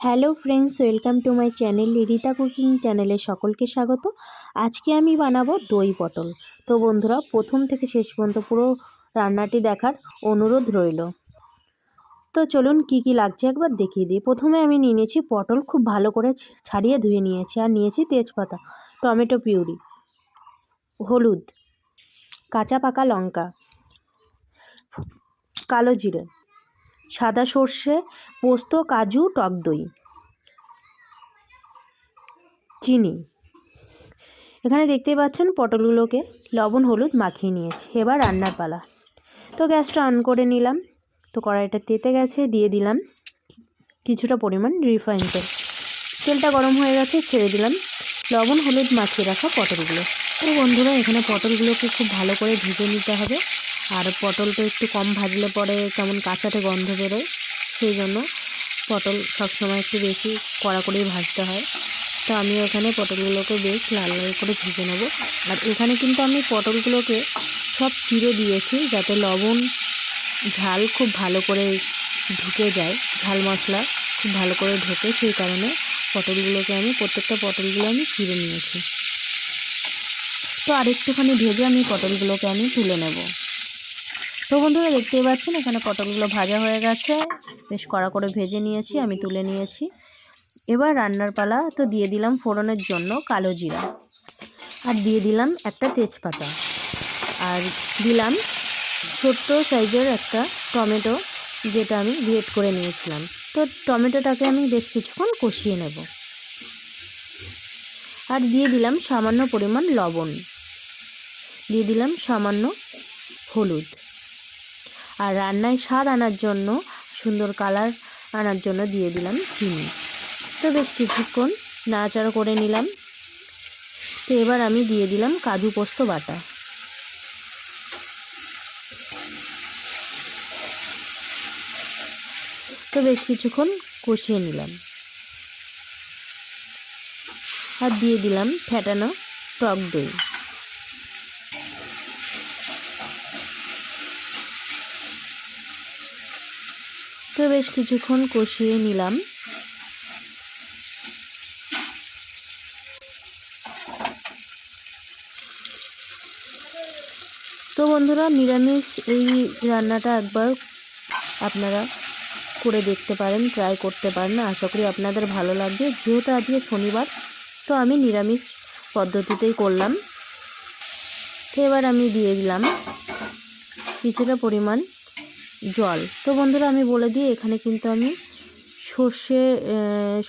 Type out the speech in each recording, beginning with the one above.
Hello friends, welcome to my channel Rita cooking চ্যানেলে সকলকে স্বাগত। আজকে আমি বানাবো দই পটল। তো বন্ধুরা, প্রথম থেকে শেষ পর্যন্ত পুরো রান্নাটি দেখার অনুরোধ রইল। তো চলুন কি কি লাগছে একবার দেখিয়ে দিই। প্রথমে আমি নিয়ে নিয়েছি পটল, খুব ভালো করে ছাড়িয়ে ধুয়ে নিয়েছি আর নিয়েছি তেজপাতা, টমেটো পিউরি, হলুদ, কাঁচা পাকা লঙ্কা, কালো জিরে। সাদা সর্ষে, পোস্ত, কাজু, টক দই। চিনি। এখানে দেখতেই পাচ্ছেন পটলগুলোকে লবণ, হলুদ মাখিয়ে নিয়েছি। এবার রান্নার পালা। তো গ্যাসটা অন করে নিলাম। তো কড়াইটা তেতে গেছে, দিয়ে দিলাম কিছুটা পরিমাণ রিফাইন তেল। তেলটা গরম হয়ে গেছে, ছেড়ে দিলাম। লবণ, হলুদ মাখিয়ে রাখা পটলগুলো। তো বন্ধুরা, এখানে পটলগুলোকে খুব ভালো করে ভেজে নিতে হবে। আর পটলটা একটু কম ভাজলে পরে কেমন কাঁচাতে গন্ধ বেরোয়, সেই জন্য পটল সবসময় একটু বেশি কড়া করেই ভাজতে হয়। তো আমি এখানে পটলগুলোকে বেশ লাল লাল করে ভেজে নেব। আর এখানে কিন্তু আমি পটলগুলোকে সব চিড়ে দিয়েছি যাতে লবণ, ঝাল খুব ভালো করে ঢুকে যায়, ঝাল মশলা খুব ভালো করে ঢোকে, সেই কারণে পটলগুলোকে আমি, প্রত্যেকটা পটলগুলো আমি চিড়ে নিয়েছি। তো আরেকটুখানি ভেজে আমি পটলগুলোকে আমি তুলে নেব। তো বন্ধুরা দেখতেই পাচ্ছেন, এখানে পটলগুলো ভাজা হয়ে গেছে। বেশ কড়া করে ভেজে নিয়েছি, আমি তুলে নিয়েছি। এবার রান্নার পালা তো দিয়ে দিলাম ফোড়নের জন্য কালো জিরা। আর দিয়ে দিলাম একটা তেজপাতা। আর দিলাম ছোট্ট সাইজের একটা টমেটো, যেটা আমি গ্রেট করে নিয়েছিলাম। তো টমেটোটাকে আমি বেশ কিছুক্ষণ কষিয়ে নেব। আর দিয়ে দিলাম সামান্য পরিমাণ লবণ। দিয়ে দিলাম সামান্য হলুদ। আর রান্নায় স্বাদ আনার জন্য, সুন্দর কালার আনার জন্য দিয়ে দিলাম চিনি। তো বেশ কিছুক্ষণ নাড়াচাড়া করে নিলাম। তো এবার আমি দিয়ে দিলাম কাজু পোস্ত বাটা। তো বেশ কিছুক্ষণ কষিয়ে নিলাম। আর দিয়ে দিলাম ফ্যাটানো টক দই। তো বেশ কিছুক্ষণ কষিয়ে নিলাম। তো বন্ধুরা, নিরামিষ এই রান্নাটা একবার আপনারা করে দেখতে পারেন ট্রাই করতে পারেন। আশা করি আপনাদের ভালো লাগবে। যেহেতু আজকে শনিবার, তো আমি নিরামিষ পদ্ধতিতেই করলাম। তো এবার আমি দিয়ে দিলাম কিছুটা পরিমাণ জল। তো বন্ধুরা, আমি বলে দিই, এখানে কিন্তু আমি সর্ষে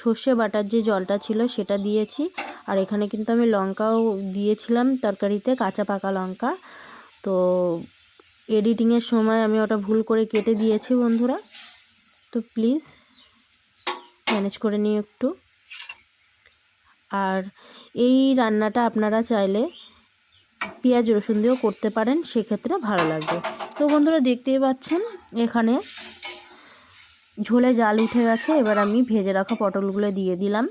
সর্ষে বাটার যে জলটা ছিল সেটা দিয়েছি। আর এখানে কিন্তু আমি লঙ্কাও দিয়েছিলাম তরকারিতে, কাঁচা পাকা লঙ্কা। তো এডিটিংয়ের সময় আমি ওটা ভুল করে কেটে দিয়েছি বন্ধুরা। তো প্লিজ, ম্যানেজ করে নিয়ে একটু। আর এই রান্নাটা আপনারা চাইলে পেঁয়াজ, রসুন দিয়েও করতে পারেন, সেক্ষেত্রে ভালো লাগবে। তো বন্ধুরা, দেখতেই পাচ্ছেন, এখানে ঝোলে জাল উঠে গেছে। এবার আমি ভেজে রাখা পটলগুলো দিয়ে দিলাম।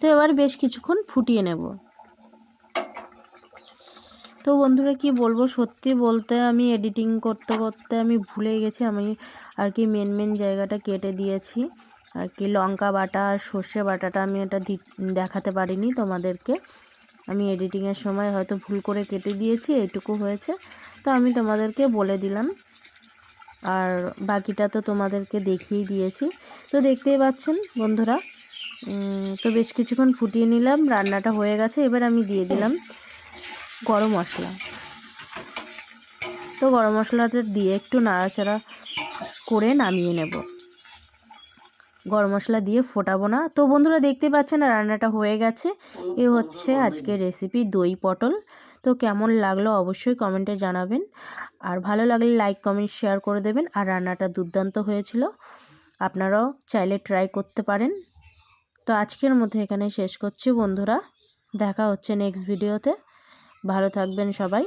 তো এবার বেশ কিছুক্ষণ ফুটিয়ে নেব। তো বন্ধুরা, কি বলব? সত্যি বলতে আমি এডিটিং করতে করতে আমি ভুলে গেছি। আমি আর কি মেন মেন জায়গাটা কেটে দিয়েছি। আর কি, লঙ্কা বাটা আর সর্ষে বাটাটা আমি এটা দেখাতে পারিনি তোমাদেরকে। আমি এডিটিংয়ের সময় হয়তো ভুল করে কেটে দিয়েছি এইটুকু হয়েছে। তো আমি তোমাদেরকে বলে দিলাম। আর বাকিটা তো তোমাদেরকে দেখিয়েই দিয়েছি। তো দেখতেই পাচ্ছেন বন্ধুরা তো বেশ কিছুক্ষণ ফুটিয়ে নিলাম, রান্নাটা হয়ে গেছে, এবার আমি দিয়ে দিলাম গরম মশলা। তো গরম মশলাটা দিয়ে একটু নাড়াচাড়া করে নামিয়ে নেব। গরম মশলা দিয়ে ফোটাবো না। তো বন্ধুরা দেখতে পাচ্ছেন রান্নাটা হয়ে গেছে। এ হচ্ছে আজকের রেসিপি দই পটল। তো কেমন লাগল অবশ্যই কমেন্টে জানাবেন। আর ভালো লাগলে লাইক কমেন্ট শেয়ার করে দেবেন। আর রান্নাটা দুর্দান্ত হয়েছিল। আপনারাও চাইলে ট্রাই করতে পারেন। তো আজকের মধ্যে এখানে শেষ করছি বন্ধুরা। দেখা হচ্ছে নেক্সট ভিডিওতে ভালো থাকবেন সবাই।